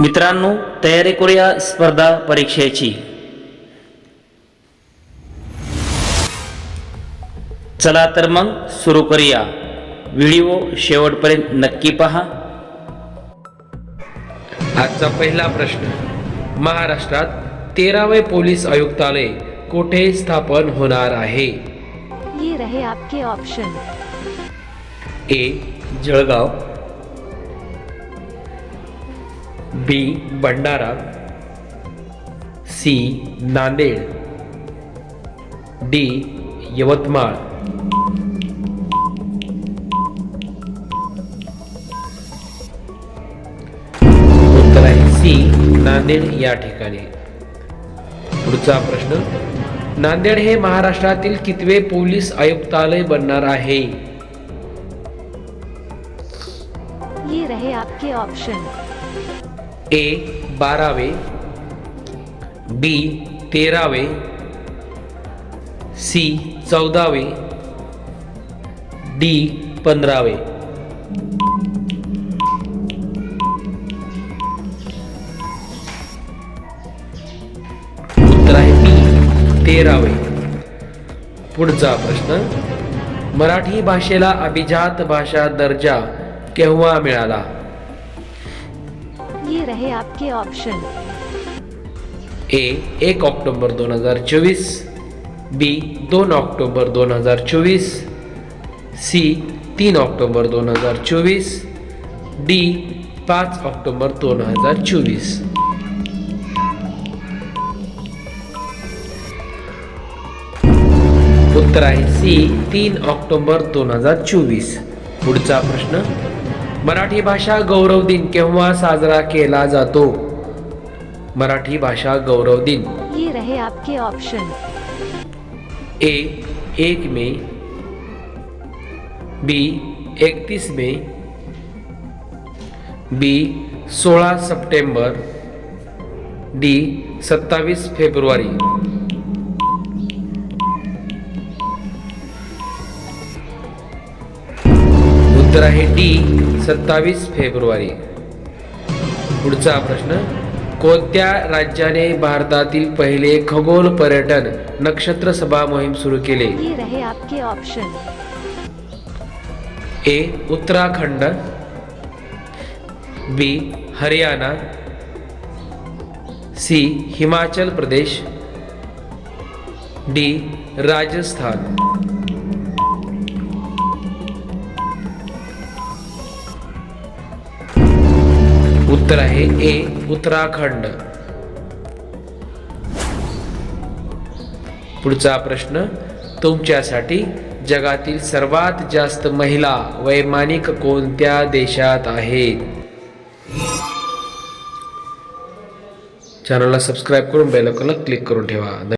मित्रांनो तयारी करूया स्पर्धा परीक्षेची. चला तर मग सुरू करूया. व्हिडिओ शेवटपर्यंत नक्की पहा. आजचा पहिला प्रश्न. महाराष्ट्रात तेरावे पोलीस आयुक्तालय कोठे स्थापन होणार आहे? ये रहे आपके option A Jalgaon B Bhandara C Nanded D Yavatmal. उत्तर आहे सी नांदेड या ठिकाणी. पुढचा प्रश्न नांदेड हे महाराष्ट्रातील कितवे पोलीस आयुक्तालय बनणार आहे? ये रहे आपके ऑप्शन ए बारावे बी तेरावे सी चौदावे डी पंधरावे. उत्तर आहे बी तेरावे. पुढचा प्रश्न. मराठी भाषेला अभिजात भाषा दर्जा केव्हा मिळाला? रहे आपके ऑप्शन ए एक ऑक्टोबर दोन हजार चोवीस बी दोन ऑक्टोबर दोन हजार चोवीस सी तीन ऑक्टोबर दोन हजार चोवीस डी पाच ऑक्टोबर दोन हजार चोवीस. उत्तर आहे सी तीन ऑक्टोबर दोन हजार चोवीस. पुढचा प्रश्न. मराठी भाषा गौरव दिन केव्हा साजरा केला जातो? मराठी भाषा गौरव दिन. ये रहे आपके ऑप्शन ए एक मे. बी एकतीस मे. बी सोळा सप्टेंबर. डी सत्तावीस फेब्रुवारी. उत्तर आहे डी सत्तावीस फेब्रुवारी. पुढचा प्रश्न कोणत्या राज्याने भारतातील पहिले खगोल पर्यटन नक्षत्र सभा मोहीम सुरू केले? ये रहे आपके option A Uttarakhand. B Haryana. C Himachal Pradesh. D Rajasthan. उत्तर आहे ए उत्तराखंड. पुढचा प्रश्न तुमच्यासाठी जगातील सर्वात जास्त महिला वैमानिक कोणत्या देशात आहेत? चॅनलला सबस्क्राईब करून बेल क्लिक करून ठेवा.